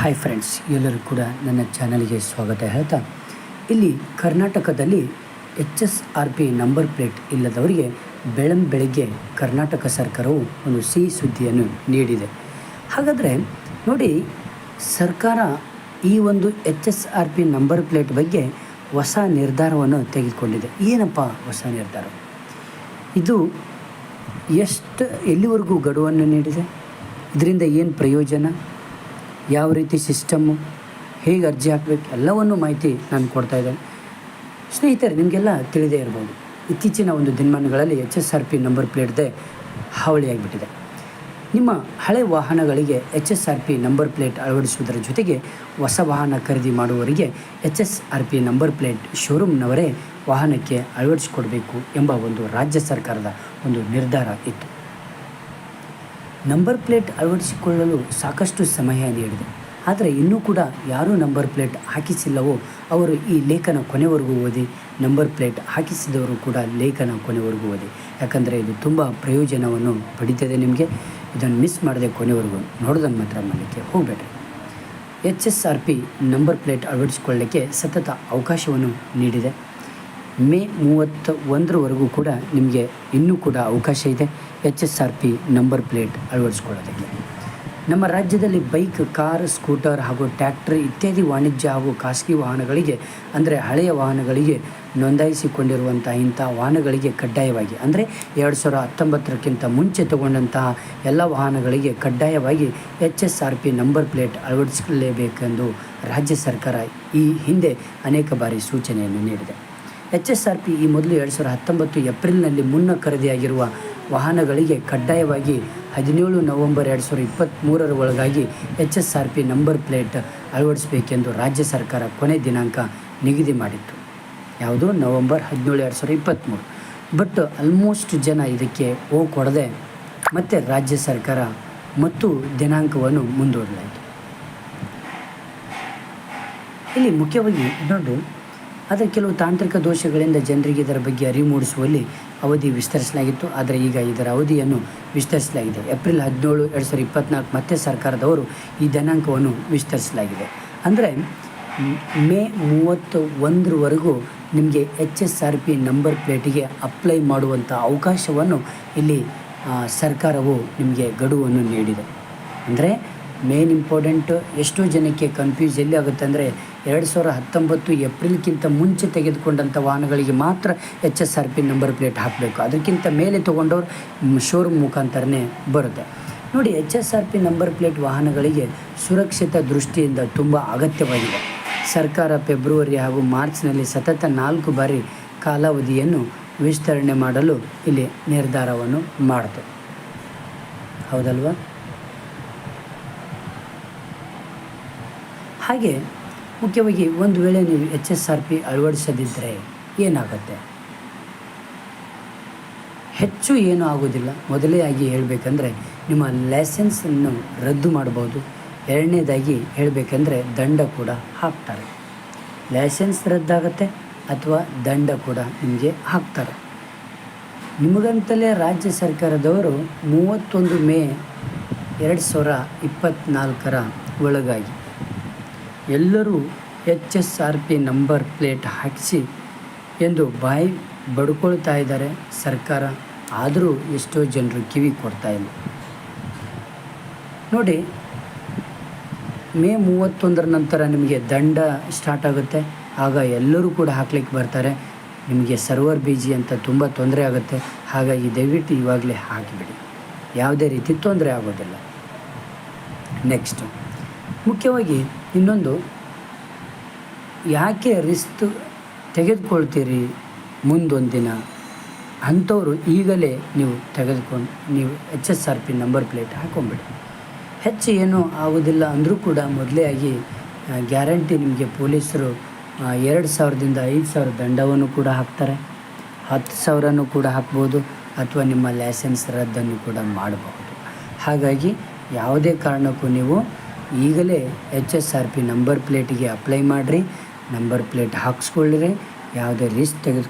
Hi friends ಎಲ್ಲರೂ ಕೂಡ ನನ್ನ ಚಾನಲ್ಗೆ ಸ್ವಾಗತ. ಹೇಳ್ತಾ, ಇಲ್ಲಿ ಕರ್ನಾಟಕದಲ್ಲಿ H S R P number plate ಇಲ್ಲದವರಿಗೆ ಬೆಳಂ ಬೆಳಗ್ಗೆ ಕರ್ನಾಟಕ ಸರ್ಕಾರವು ಒಂದು ಸಿಹಿ ಸುದ್ದಿಯನ್ನು ನೀಡಿದೆ. ಹಾಗಾದರೆ ನೋಡಿ, ಸರ್ಕಾರ ಈ ಒಂದು H S R P number plate ಬಗ್ಗೆ ಹೊಸ ನಿರ್ಧಾರವನ್ನು ತೆಗೆದುಕೊಂಡಿದೆ. ಏನಪ್ಪ ಹೊಸ ನಿರ್ಧಾರ? ಇದು ಎಷ್ಟು ಎಲ್ಲಿವರೆಗೂ ಗಡುವನ್ನು ನೀಡಿದೆ? ಇದರಿಂದ ಏನು ಪ್ರಯೋಜನ? ಯಾವ ರೀತಿ ಸಿಸ್ಟಮ್ಮು ಹೇಗೆ ಅರ್ಜಿ ಹಾಕಬೇಕು, ಎಲ್ಲವನ್ನು ಮಾಹಿತಿ ನಾನು ಕೊಡ್ತಾ ಇದ್ದೇನೆ. ಸ್ನೇಹಿತರೆ, ನಿಮಗೆಲ್ಲ ತಿಳಿದೇ ಇರ್ಬೋದು, ಇತ್ತೀಚಿನ ಒಂದು ದಿನಮಾನಗಳಲ್ಲಿ H S R P number ಪ್ಲೇಟ್ದೆ ಹಾವಳಿಯಾಗಿಬಿಟ್ಟಿದೆ ನಿಮ್ಮ ಹಳೆ ವಾಹನಗಳಿಗೆ H S R P number plate ಅಳವಡಿಸುವುದರ ಜೊತೆಗೆ ಹೊಸ ವಾಹನ ಖರೀದಿ ಮಾಡುವವರಿಗೆ H S R P number plate ಶೋರೂಮ್ನವರೇ ವಾಹನಕ್ಕೆ ಅಳವಡಿಸಿಕೊಡಬೇಕು ಎಂಬ ಒಂದು ರಾಜ್ಯ ಸರ್ಕಾರದ ಒಂದು ನಿರ್ಧಾರ ಇತ್ತು. ನಂಬರ್ ಪ್ಲೇಟ್ ಅಳವಡಿಸಿಕೊಳ್ಳಲು ಸಾಕಷ್ಟು ಸಮಯ ನೀಡಿದೆ. ಆದರೆ ಇನ್ನೂ ಕೂಡ ಯಾರೂ ನಂಬರ್ ಪ್ಲೇಟ್ ಹಾಕಿಸಿಲ್ಲವೋ ಅವರು ಈ ಲೇಖನ ಕೊನೆವರೆಗೂ ಓದಿ, ನಂಬರ್ ಪ್ಲೇಟ್ ಹಾಕಿಸಿದವರು ಕೂಡ ಲೇಖನ ಕೊನೆವರೆಗೂ ಓದಿ. ಯಾಕಂದರೆ ಇದು ತುಂಬ ಪ್ರಯೋಜನವನ್ನು ಪಡಿತದೆ ನಿಮಗೆ. ಇದನ್ನು ಮಿಸ್ ಮಾಡದೆ ಕೊನೆವರೆಗೂ ನೋಡೋದನ್ನು ಮಾತ್ರ ಮಾಡಲಿಕ್ಕೆ ಹೋಗಬೇಡ್ರಿ. H S R P number plate ಅಳವಡಿಸಿಕೊಳ್ಳಲಿಕ್ಕೆ ಸತತ ಅವಕಾಶವನ್ನು ನೀಡಿದೆ. ಮೇ ಮೂವತ್ತ ಒಂದರವರೆಗೂ ಕೂಡ ನಿಮಗೆ ಇನ್ನೂ ಕೂಡ ಅವಕಾಶ ಇದೆ. H S R P number plate ಅಳವಡಿಸ್ಕೊಳ್ಳೋದಕ್ಕೆ. ನಮ್ಮ ರಾಜ್ಯದಲ್ಲಿ ಬೈಕ್, ಕಾರ್, ಸ್ಕೂಟರ್ ಹಾಗೂ ಟ್ಯಾಕ್ಟರ್ ಇತ್ಯಾದಿ ವಾಣಿಜ್ಯ ಹಾಗೂ ಖಾಸಗಿ ವಾಹನಗಳಿಗೆ, ಅಂದರೆ ಹಳೆಯ ವಾಹನಗಳಿಗೆ ನೋಂದಾಯಿಸಿಕೊಂಡಿರುವಂಥ ಇಂಥ ವಾಹನಗಳಿಗೆ ಕಡ್ಡಾಯವಾಗಿ, ಅಂದರೆ ಎರಡು ಸಾವಿರ ಹತ್ತೊಂಬತ್ತರಕ್ಕಿಂತ ಮುಂಚೆ ತಗೊಂಡಂತಹ ಎಲ್ಲ ವಾಹನಗಳಿಗೆ ಕಡ್ಡಾಯವಾಗಿ H S R P number plate ಅಳವಡಿಸಲೇಬೇಕೆಂದು ರಾಜ್ಯ ಸರ್ಕಾರ ಈ ಹಿಂದೆ ಅನೇಕ ಬಾರಿ ಸೂಚನೆಯನ್ನು ನೀಡಿದೆ. ಎಚ್ ಎಸ್ ಆರ್ ಪಿ ಈ ಮೊದಲು ಎರಡು ಸಾವಿರದ ಹತ್ತೊಂಬತ್ತು ಏಪ್ರಿಲ್ನಲ್ಲಿ ಮುನ್ನ ಖರೀದಿಯಾಗಿರುವ ವಾಹನಗಳಿಗೆ ಕಡ್ಡಾಯವಾಗಿ ಹದಿನೇಳು ನವೆಂಬರ್ ಎರಡು ಸಾವಿರದ ಇಪ್ಪತ್ತ್ಮೂರರ ಒಳಗಾಗಿ H S R P number plate ಅಳವಡಿಸಬೇಕೆಂದು ರಾಜ್ಯ ಸರ್ಕಾರ ಕೊನೆ ದಿನಾಂಕ ನಿಗದಿ ಮಾಡಿತ್ತು. ಯಾವುದು ನವೆಂಬರ್ ಹದಿನೇಳು ಎರಡು ಸಾವಿರದ ಇಪ್ಪತ್ತ್ಮೂರು ಬಟ್ ಆಲ್ಮೋಸ್ಟ್ ಜನ ಇದಕ್ಕೆ ಓ ಕೊಡದೆ ಮತ್ತು ರಾಜ್ಯ ಸರ್ಕಾರ ಮತ್ತು ದಿನಾಂಕವನ್ನು ಮುಂದೂಡಲಾಯಿತು. ಇಲ್ಲಿ ಮುಖ್ಯವಾಗಿ ನೋಡಿ ಆದರೆ ಕೆಲವು ತಾಂತ್ರಿಕ ದೋಷಗಳಿಂದ ಜನರಿಗೆ ಇದರ ಬಗ್ಗೆ ಅರಿವು ಮೂಡಿಸುವಲ್ಲಿ ಅವಧಿ ವಿಸ್ತರಿಸಲಾಗಿತ್ತು. ಆದರೆ ಈಗ ಇದರ ಅವಧಿಯನ್ನು ವಿಸ್ತರಿಸಲಾಗಿದೆ. ಏಪ್ರಿಲ್ ಹದಿನೇಳು, ಎರಡು ಸಾವಿರದ ಇಪ್ಪತ್ತ್ನಾಲ್ಕು ಮತ್ತೆ ಸರ್ಕಾರದವರು ಈ ದಿನಾಂಕವನ್ನು ವಿಸ್ತರಿಸಲಾಗಿದೆ. ಅಂದರೆ ಮೇ ಮೂವತ್ತು ಒಂದರವರೆಗೂ ನಿಮಗೆ H S R P number ಪ್ಲೇಟಿಗೆ ಅಪ್ಲೈ ಮಾಡುವಂಥ ಅವಕಾಶವನ್ನು ಇಲ್ಲಿ ಸರ್ಕಾರವು ನಿಮಗೆ ಗಡುವನ್ನು ನೀಡಿದೆ. ಅಂದರೆ ಮೇನ್ ಇಂಪಾರ್ಟೆಂಟ್ ಎಷ್ಟೋ ಜನಕ್ಕೆ ಕನ್ಫ್ಯೂಸ್ ಎಲ್ಲಿ ಆಗುತ್ತೆ ಅಂದರೆ ಎರಡು ಸಾವಿರ ಹತ್ತೊಂಬತ್ತು ಏಪ್ರಿಲ್ಗಿಂತ ಮುಂಚೆ ತೆಗೆದುಕೊಂಡಂಥ ವಾಹನಗಳಿಗೆ ಮಾತ್ರ H S R P number plate ಹಾಕಬೇಕು. ಅದಕ್ಕಿಂತ ಮೇಲೆ ತೊಗೊಂಡವ್ರು ಶೋರೂಮ್ ಮುಖಾಂತರನೇ ಬರುತ್ತೆ. ನೋಡಿ, H S R P number plate ವಾಹನಗಳಿಗೆ ಸುರಕ್ಷಿತ ದೃಷ್ಟಿಯಿಂದ ತುಂಬ ಅಗತ್ಯವಾಗಿದೆ. ಸರ್ಕಾರ ಫೆಬ್ರವರಿ ಹಾಗೂ ಮಾರ್ಚ್ನಲ್ಲಿ ಸತತ ನಾಲ್ಕು ಬಾರಿ ಕಾಲಾವಧಿಯನ್ನು ವಿಸ್ತರಣೆ ಮಾಡಲು ಇಲ್ಲಿ ನಿರ್ಧಾರವನ್ನು ಮಾಡಿತು. ಹೌದಲ್ವಾ? ಹಾಗೆ ಮುಖ್ಯವಾಗಿ ಒಂದು ವೇಳೆ ನೀವು ಎಚ್ ಎಸ್ ಆರ್ ಪಿ ಅಳವಡಿಸದಿದ್ದರೆ ಏನಾಗುತ್ತೆ? ಹೆಚ್ಚು ಏನೂ ಆಗೋದಿಲ್ಲ. ಮೊದಲೇ ಆಗಿ ಹೇಳಬೇಕಂದ್ರೆ ನಿಮ್ಮ ಲೈಸೆನ್ಸನ್ನು ರದ್ದು ಮಾಡ್ಬೋದು. ಎರಡನೇದಾಗಿ ಹೇಳಬೇಕಂದ್ರೆ ದಂಡ ಕೂಡ ಹಾಕ್ತಾರೆ. ಲೈಸೆನ್ಸ್ ರದ್ದಾಗುತ್ತೆ ಅಥವಾ ದಂಡ ಕೂಡ ನಿಮಗೆ ಹಾಕ್ತಾರೆ. ನಿಮಗಂತಲೇ ರಾಜ್ಯ ಸರ್ಕಾರದವರು ಮೂವತ್ತೊಂದು ಮೇ ಎರಡು ಸಾವಿರ ಇಪ್ಪತ್ತ್ನಾಲ್ಕರ ಒಳಗಾಗಿ ಎಲ್ಲರೂ H S R P number plate ಹಾಕಿಸಿ ಎಂದು ಬಾಯಿ ಬಡ್ಕೊಳ್ತಾ ಇದ್ದಾರೆ ಸರ್ಕಾರ. ಆದರೂ ಎಷ್ಟೋ ಜನರು ಕಿವಿ ಕೊಡ್ತಾ ಇಲ್ಲ. ನೋಡಿ, ಮೇ ಮೂವತ್ತೊಂದರ ನಂತರ ನಿಮಗೆ ದಂಡ ಸ್ಟಾರ್ಟ್ ಆಗುತ್ತೆ. ಆಗ ಎಲ್ಲರೂ ಕೂಡ ಹಾಕ್ಲಿಕ್ಕೆ ಬರ್ತಾರೆ. ನಿಮಗೆ ಸರ್ವರ್ ಬಿ ಅಂತ ತುಂಬ ತೊಂದರೆ ಆಗುತ್ತೆ. ಹಾಗಾಗಿ ದಯವಿಟ್ಟು ಇವಾಗಲೇ ಹಾಕಿಬಿಡಿ. ಯಾವುದೇ ರೀತಿ ತೊಂದರೆ ಆಗೋದಿಲ್ಲ. ನೆಕ್ಸ್ಟು, ಮುಖ್ಯವಾಗಿ ಇನ್ನೊಂದು ಯಾಕೆ ರಿಸ್ಕ್ ತೆಗೆದುಕೊಳ್ತೀರಿ ಮುಂದೊಂದು ದಿನ ಅಂಥವರು ಈಗಲೇ ನೀವು ತೆಗೆದುಕೊಂಡು, ನೀವು H S R P number plate ಹಾಕೊಂಬಿಡಿ. ಹೆಚ್ಚು ಏನೂ ಆಗೋದಿಲ್ಲ ಅಂದರೂ ಕೂಡ ಮೊದಲೇ ಆಗಿ ಗ್ಯಾರಂಟಿ ನಿಮಗೆ ಪೊಲೀಸರು ಎರಡು ಸಾವಿರದಿಂದ ಐದು ಸಾವಿರ ದಂಡವನ್ನು ಕೂಡ ಹಾಕ್ತಾರೆ. ಹತ್ತು ಸಾವಿರನೂ ಕೂಡ ಹಾಕ್ಬೋದು, ಅಥವಾ ನಿಮ್ಮ ಲೈಸೆನ್ಸ್ ರದ್ದನ್ನು ಕೂಡ ಮಾಡಬಹುದು ಹಾಗಾಗಿ ಯಾವುದೇ ಕಾರಣಕ್ಕೂ ನೀವು ಈಗಲೇ H S R P number ಪ್ಲೇಟಿಗೆ ಅಪ್ಲೈ ಮಾಡಿರಿ, ನಂಬರ್ ಪ್ಲೇಟ್ ಹಾಕ್ಸ್ಕೊಳ್ಳಿರಿ, ಯಾವುದೇ ರಿಸ್ಕ್ ತೆಗೆದುಕೊ